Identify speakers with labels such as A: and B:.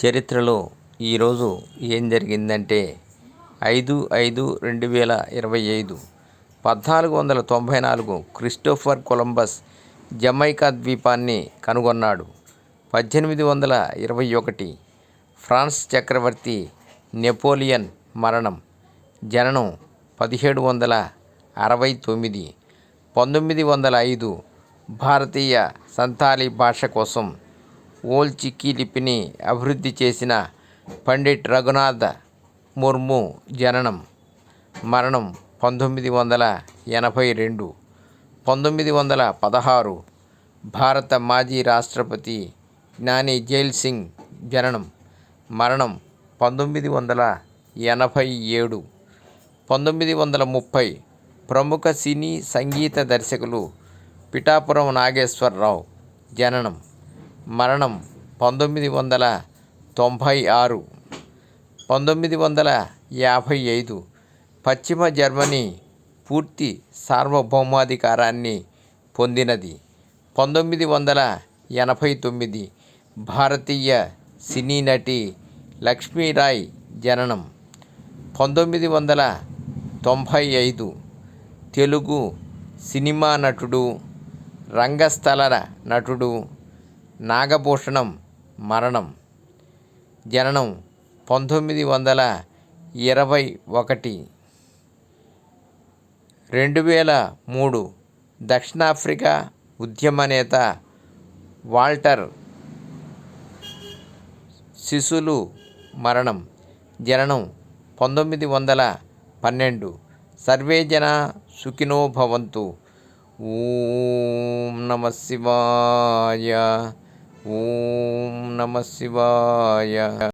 A: చరిత్రలో ఈరోజు ఏం జరిగిందంటే ఐదు ఐదు రెండు వేల ఇరవై ఐదు పద్నాలుగు వందల తొంభై నాలుగు క్రిస్టోఫర్ కొలంబస్ జమైకా ద్వీపాన్ని కనుగొన్నాడు. పద్దెనిమిది వందల ఇరవై ఒకటి ఫ్రాన్స్ చక్రవర్తి నెపోలియన్ మరణం జననం పదిహేడు వందల అరవై తొమ్మిది పంతొమ్మిది వందల ఐదు భారతీయ సంతాలీ భాష కోసం ఓల్చికి లిపిని అభివృద్ధి చేసిన పండిట్ రఘునాథ ముర్ము జననం మరణం పంతొమ్మిది వందల ఎనభై రెండు పంతొమ్మిది వందల పదహారు భారత మాజీ రాష్ట్రపతి జ్ఞాని జైల్ సింగ్ జననం మరణం పంతొమ్మిది వందల ఎనభై ఏడు పంతొమ్మిది వందల ముప్పై ప్రముఖ సినీ సంగీత దర్శకులు పిఠాపురం నాగేశ్వరరావు జననం. మరణం పంతొమ్మిది వందల తొంభై ఆరు పంతొమ్మిది వందల యాభై ఐదు. పశ్చిమ జర్మనీ పూర్తి సార్వభౌమాధికారాన్ని పొందినది. పంతొమ్మిది వందల ఎనభై తొమ్మిది భారతీయ సినీ నటి లక్ష్మీరాయ్ జననం. పంతొమ్మిది వందల తొంభై ఐదు తెలుగు సినిమా నటుడు రంగస్థల నటుడు నాగభూషణం మరణం. జననం పంతొమ్మిది వందల ఇరవై ఒకటి. రెండు వేల మూడు దక్షిణాఫ్రికా ఉద్యమ నేత వాల్టర్ శిశులు మరణం. జననం పంతొమ్మిది వందల పన్నెండు. సర్వే జన సుఖినో భవంతు. ఓం నమ శివాయ. ఓం నమ శివాయ.